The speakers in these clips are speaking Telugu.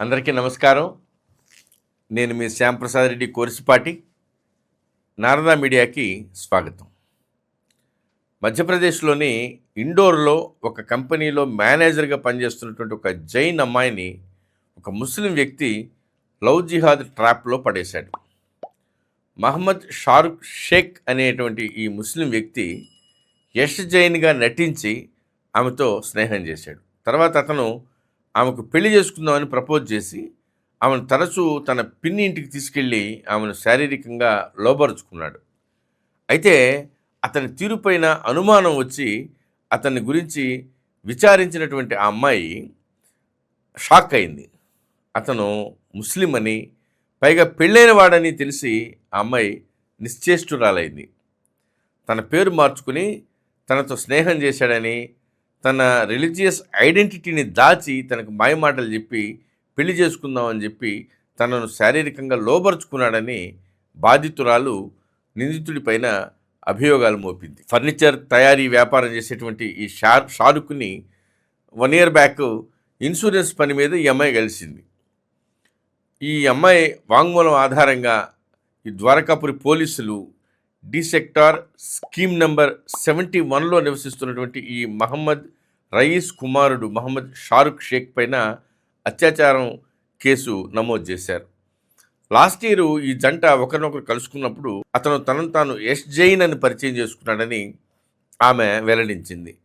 అందరికీ నమస్కారం. నేను మీ శ్యాంప్రసాద్ రెడ్డి కోరిసిపాటి. నారదా మీడియాకి స్వాగతం. మధ్యప్రదేశ్లోని ఇండోర్లో ఒక కంపెనీలో మేనేజర్గా పనిచేస్తున్నటువంటి ఒక జైన్ అమ్మాయిని ఒక ముస్లిం వ్యక్తి లవ్ జిహాద్ ట్రాప్లో పడేశాడు. మహమ్మద్ షారుఖ్ షేక్ అనేటువంటి ఈ ముస్లిం వ్యక్తి యష్ జైన్గా నటించి ఆమెతో స్నేహం చేశాడు. తర్వాత అతను ఆమెకు పెళ్ళి చేసుకుందామని ప్రపోజ్ చేసి ఆమెను తరచూ తన పిన్ని ఇంటికి తీసుకెళ్ళి ఆమెను శారీరకంగా లోబరుచుకున్నాడు. అయితే అతని తీరుపైన అనుమానం వచ్చి అతని గురించి విచారించినటువంటి ఆ అమ్మాయి షాక్ అయింది. అతను ముస్లిం అని పైగా పెళ్ళైన వాడని తెలిసి ఆ అమ్మాయి నిశ్చేష్టురాలైంది. తన పేరు మార్చుకుని తనతో స్నేహం చేశాడని తన రిలీజియస్ ఐడెంటిటీని దాచి తనకు మాయమాటలు చెప్పి పెళ్ళి చేసుకుందామని చెప్పి తనను శారీరకంగా లోబరుచుకున్నాడని బాధితురాలు నిందితుడిపైన అభియోగాలు మోపింది. ఫర్నిచర్ తయారీ వ్యాపారం చేసేటువంటి ఈ షార్ షారుఖ్ని వన్ ఇయర్ బ్యాక్ ఇన్సూరెన్స్ పని మీద ఈ అమ్మాయి కలిసింది ఈ అమ్మాయి వాంగ్మూలం ఆధారంగా ఈ ద్వారకాపురి పోలీసులు D sector scheme number seventy వన్లో నివసిస్తున్నటువంటి ఈ మహమ్మద్ రయీస్ కుమారుడు మహమ్మద్ షారుఖ్ షేక్ పైన అత్యాచారం కేసు నమోదు చేశారు. లాస్ట్ ఇయర్ ఈ జంట ఒకరినొకరు కలుసుకున్నప్పుడు అతను తనను తాను ఎస్ జైన్ అని పరిచయం చేసుకున్నాడని ఆమె వెల్లడించింది.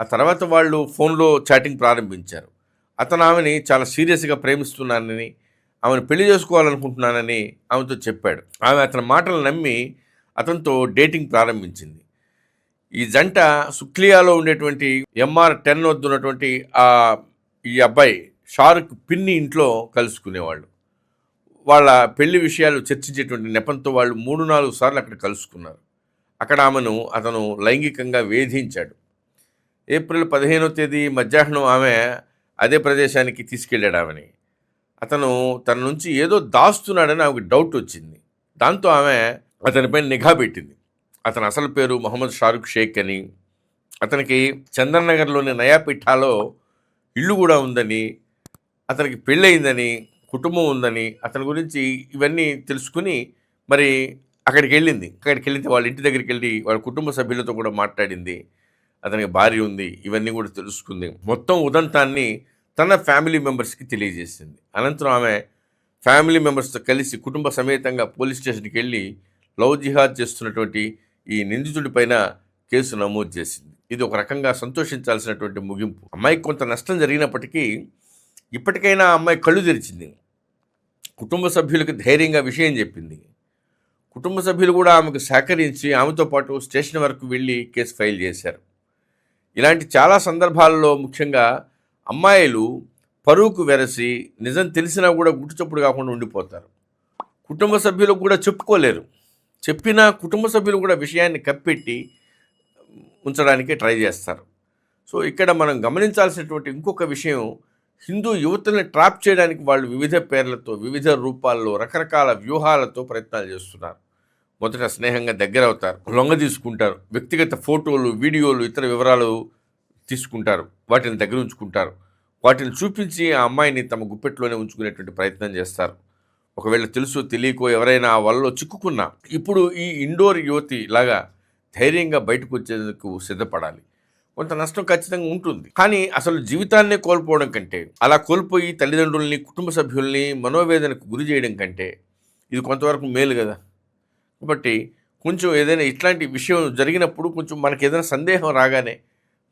ఆ తర్వాత వాళ్ళు ఫోన్లో చాటింగ్ ప్రారంభించారు. అతను ఆమెని చాలా సీరియస్గా ప్రేమిస్తున్నానని ఆమెను పెళ్ళి చేసుకోవాలనుకుంటున్నానని ఆమెతో చెప్పాడు. ఆమె అతని మాటలు నమ్మి అతనితో డేటింగ్ ప్రారంభించింది. ఈ జంట సుక్లియాలో ఉండేటువంటి ఎంఆర్ టెన్ వద్ద ఉన్నటువంటి ఆ ఈ అబ్బాయి షారుక్ పిన్ని ఇంట్లో కలుసుకునేవాళ్ళు. వాళ్ళ పెళ్ళి విషయాలు చర్చించేటువంటి నెపంతో వాళ్ళు మూడు నాలుగు సార్లు అక్కడ కలుసుకున్నారు. అక్కడ ఆమెను అతను లైంగికంగా వేధించాడు. ఏప్రిల్ పదిహేనో తేదీ మధ్యాహ్నం ఆమె అదే ప్రదేశానికి తీసుకెళ్ళాడు ఆమెని. అతను తన నుంచి ఏదో దాస్తున్నాడని ఆమెకు డౌట్ వచ్చింది. దాంతో ఆమె అతనిపై నిఘా పెట్టింది. అతని అసలు పేరు మొహమ్మద్ షారుఖ్ షేక్ అని. అతనికి చందన్ నగర్లోని నయాపిఠాలో ఇల్లు కూడా ఉందని అతనికి పెళ్ళయిందని కుటుంబం ఉందని అతని గురించి ఇవన్నీ తెలుసుకుని మరి అక్కడికి వెళ్ళింది. అక్కడికి వెళ్తే వాళ్ళ ఇంటి దగ్గరికి వెళ్ళి వాళ్ళ కుటుంబ సభ్యులతో కూడా మాట్లాడింది. అతనికి భార్య ఉంది ఇవన్నీ కూడా తెలుసుకుంది. మొత్తం ఉదంతాన్ని తన ఫ్యామిలీ మెంబర్స్కి తెలియజేసింది. అనంతరం ఆమె ఫ్యామిలీ మెంబర్స్తో కలిసి కుటుంబ సమేతంగా పోలీస్ స్టేషన్కి వెళ్ళి లవ్ జిహాద్ చేస్తున్నటువంటి ఈ నిందితుడి పైన కేసు నమోదు చేసింది. ఇది ఒక రకంగా సంతోషించాల్సినటువంటి ముగింపు. అమ్మాయికి కొంత నష్టం జరిగినప్పటికీ ఇప్పటికైనా అమ్మాయి కళ్ళు తెరిచింది. కుటుంబ సభ్యులకు ధైర్యంగా విషయం చెప్పింది. కుటుంబ సభ్యులు కూడా ఆమెకు సహకరించి ఆమెతో పాటు స్టేషన్ వరకు వెళ్ళి కేసు ఫైల్ చేశారు. ఇలాంటి చాలా సందర్భాల్లో ముఖ్యంగా అమ్మాయిలు పరువుకు వెరసి నిజం తెలిసినా కూడా గుట్టుచప్పుడు కాకుండా ఉండిపోతారు. కుటుంబ సభ్యులకు కూడా చెప్పుకోలేరు. చెప్పినా కుటుంబ సభ్యులు కూడా విషయాన్ని కప్పెట్టి ఉంచడానికి ట్రై చేస్తారు. సో ఇక్కడ మనం గమనించాల్సినటువంటి ఇంకొక విషయం హిందూ యువతల్ని ట్రాప్ చేయడానికి వాళ్ళు వివిధ పేర్లతో వివిధ రూపాల్లో రకరకాల వ్యూహాలతో ప్రయత్నాలు చేస్తున్నారు. మొదట స్నేహంగా దగ్గర అవుతారు లొంగ తీసుకుంటారు వ్యక్తిగత ఫోటోలు వీడియోలు ఇతర వివరాలు తీసుకుంటారు వాటిని దగ్గర ఉంచుకుంటారు. వాటిని చూపించి ఆ అమ్మాయిని తమ గుప్పెట్లోనే ఉంచుకునేటువంటి ప్రయత్నం చేస్తారు. ఒకవేళ తెలుసు తెలియకో ఎవరైనా ఆ వలలో చిక్కుకున్నా ఇప్పుడు ఈ ఇండోర్ యువతి లాగా ధైర్యంగా బయటకు వచ్చేందుకు సిద్ధపడాలి. కొంత నష్టం ఖచ్చితంగా ఉంటుంది. కానీ అసలు జీవితాన్నే కోల్పోవడం కంటే అలా కోల్పోయి తల్లిదండ్రుల్ని కుటుంబ సభ్యుల్ని మనోవేదనకు గురి చేయడం కంటే ఇది కొంతవరకు మేలు కదా. కాబట్టి కొంచెం ఏదైనా ఇట్లాంటి విషయం జరిగినప్పుడు కొంచెం మనకి ఏదైనా సందేహం రాగానే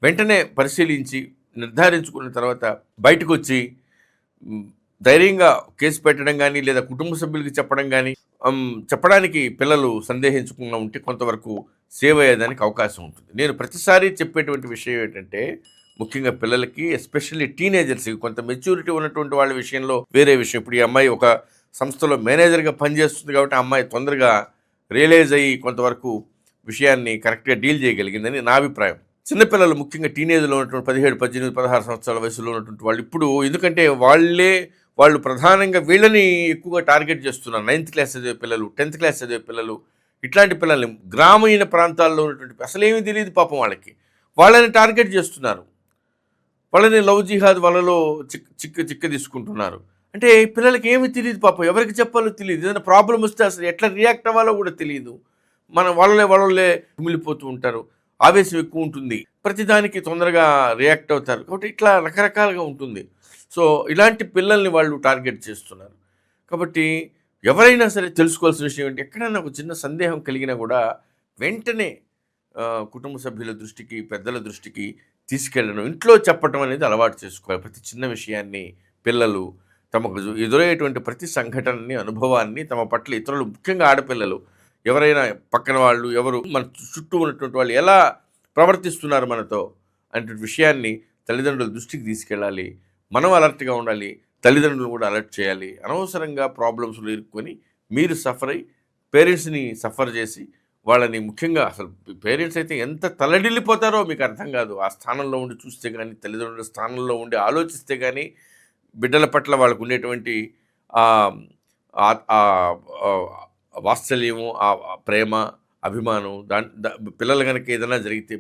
వెంటనే పరిశీలించి నిర్ధారించుకున్న తర్వాత బయటకు వచ్చి ధైర్యంగా కేసు పెట్టడం కానీ లేదా కుటుంబ సభ్యులకి చెప్పడం కానీ చెప్పడానికి పిల్లలు సందేహించకుండా ఉంటే కొంతవరకు సేవ్ అయ్యేదానికి అవకాశం ఉంటుంది. నేను ప్రతిసారి చెప్పేటువంటి విషయం ఏంటంటే ముఖ్యంగా పిల్లలకి ఎస్పెషల్లీ టీనేజర్స్కి కొంత మెచ్యూరిటీ ఉన్నటువంటి వాళ్ళ విషయంలో వేరే విషయం. ఇప్పుడు ఈ అమ్మాయి ఒక సంస్థలో మేనేజర్గా పనిచేస్తుంది కాబట్టి ఆ అమ్మాయి తొందరగా రియలైజ్ అయ్యి కొంతవరకు విషయాన్ని కరెక్ట్గా డీల్ చేయగలిగిందని నా అభిప్రాయం. చిన్నపిల్లలు ముఖ్యంగా టీనేజ్లో ఉన్నటువంటి పదిహేడు పద్దెనిమిది పదహారు సంవత్సరాల వయసులో ఉన్నటువంటి వాళ్ళు ఇప్పుడు ఎందుకంటే వాళ్ళే వాళ్ళు ప్రధానంగా వీళ్ళని ఎక్కువగా టార్గెట్ చేస్తున్నారు. నైన్త్ క్లాస్ చదివే పిల్లలు టెన్త్ క్లాస్ చదివే పిల్లలు ఇట్లాంటి పిల్లల్ని గ్రామీణ ప్రాంతాల్లో ఉన్నటువంటి అసలేమీ తెలియదు పాపం వాళ్ళకి. వాళ్ళని టార్గెట్ చేస్తున్నారు. వాళ్ళని లవ్ జిహాద్ వలలో చిక్ చిక్క చిక్క తీసుకుంటున్నారు. అంటే పిల్లలకి ఏమీ తెలియదు పాపం. ఎవరికి చెప్పాలో తెలియదు ఏదైనా ప్రాబ్లం వస్తే అసలు ఎట్లా రియాక్ట్ అవ్వాలో కూడా తెలియదు మన వాళ్ళే వాళ్ళలే మిగిలిపోతూ ఉంటారు. ఆవేశం ఎక్కువ ఉంటుంది. ప్రతిదానికి తొందరగా రియాక్ట్ అవుతారు. కాబట్టి ఇట్లా రకరకాలుగా ఉంటుంది. సో ఇలాంటి పిల్లల్ని వాళ్ళు టార్గెట్ చేస్తున్నారు. కాబట్టి ఎవరైనా సరే తెలుసుకోవాల్సిన విషయం ఏంటి? ఎక్కడైనా ఒక చిన్న సందేహం కలిగినా కూడా వెంటనే కుటుంబ సభ్యుల దృష్టికి పెద్దల దృష్టికి తీసుకెళ్ళడం ఇంట్లో చెప్పడం అనేది అలవాటు చేసుకోవాలి. ప్రతి చిన్న విషయాన్ని పిల్లలు తమకు ఎదురయ్యేటువంటి ప్రతి సంఘటనని అనుభవాన్ని తమ పట్ల ఇతరులు ముఖ్యంగా ఆడపిల్లలు ఎవరైనా పక్కన వాళ్ళు ఎవరు మన చుట్టూ ఉన్నటువంటి వాళ్ళు ఎలా ప్రవర్తిస్తున్నారు మనతో అనే విషయాన్ని తల్లిదండ్రుల దృష్టికి తీసుకెళ్ళాలి. మనం అలర్ట్గా ఉండాలి తల్లిదండ్రులు కూడా అలర్ట్ చేయాలి అనవసరంగా ప్రాబ్లమ్స్లో ఇరుక్కొని మీరు సఫర్ అయ్యి పేరెంట్స్ని సఫర్ చేసి వాళ్ళని ముఖ్యంగా అసలు పేరెంట్స్ అయితే ఎంత తలడిల్లిపోతారో మీకు అర్థం కాదు. ఆ స్థానంలో ఉండి చూస్తే కానీ తల్లిదండ్రుల స్థానంలో ఉండి ఆలోచిస్తే కానీ బిడ్డల పట్ల వాళ్ళకు ఉండేటువంటి ఆ ఆ వాత్సల్యము ఆ ప్రేమ అభిమానం దాని పిల్లలు కనుక ఏదైనా జరిగితే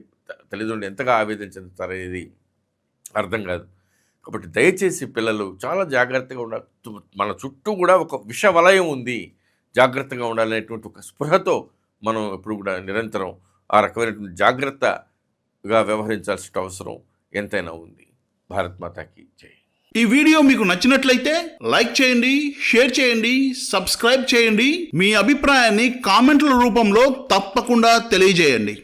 తల్లిదండ్రులు ఎంతగా ఆవేదన చెందుతారనేది అర్థం కాదు. కాబట్టి దయచేసి పిల్లలు చాలా జాగ్రత్తగా ఉండాలి మన చుట్టూ కూడా ఒక విష వలయం ఉంది. జాగ్రత్తగా ఉండాలనేటువంటి ఒక స్పృహతో మనం ఎప్పుడు కూడా నిరంతరం ఆ రకమైనటువంటి జాగ్రత్తగా వ్యవహరించాల్సిన అవసరం ఎంతైనా ఉంది. భారత్ మాతాకి జై. ఈ వీడియో మీకు నచ్చినట్లయితే లైక్ చేయండి షేర్ చేయండి సబ్స్క్రైబ్ చేయండి. మీ అభిప్రాయాన్ని కామెంట్ల రూపంలో తప్పకుండా తెలియజేయండి.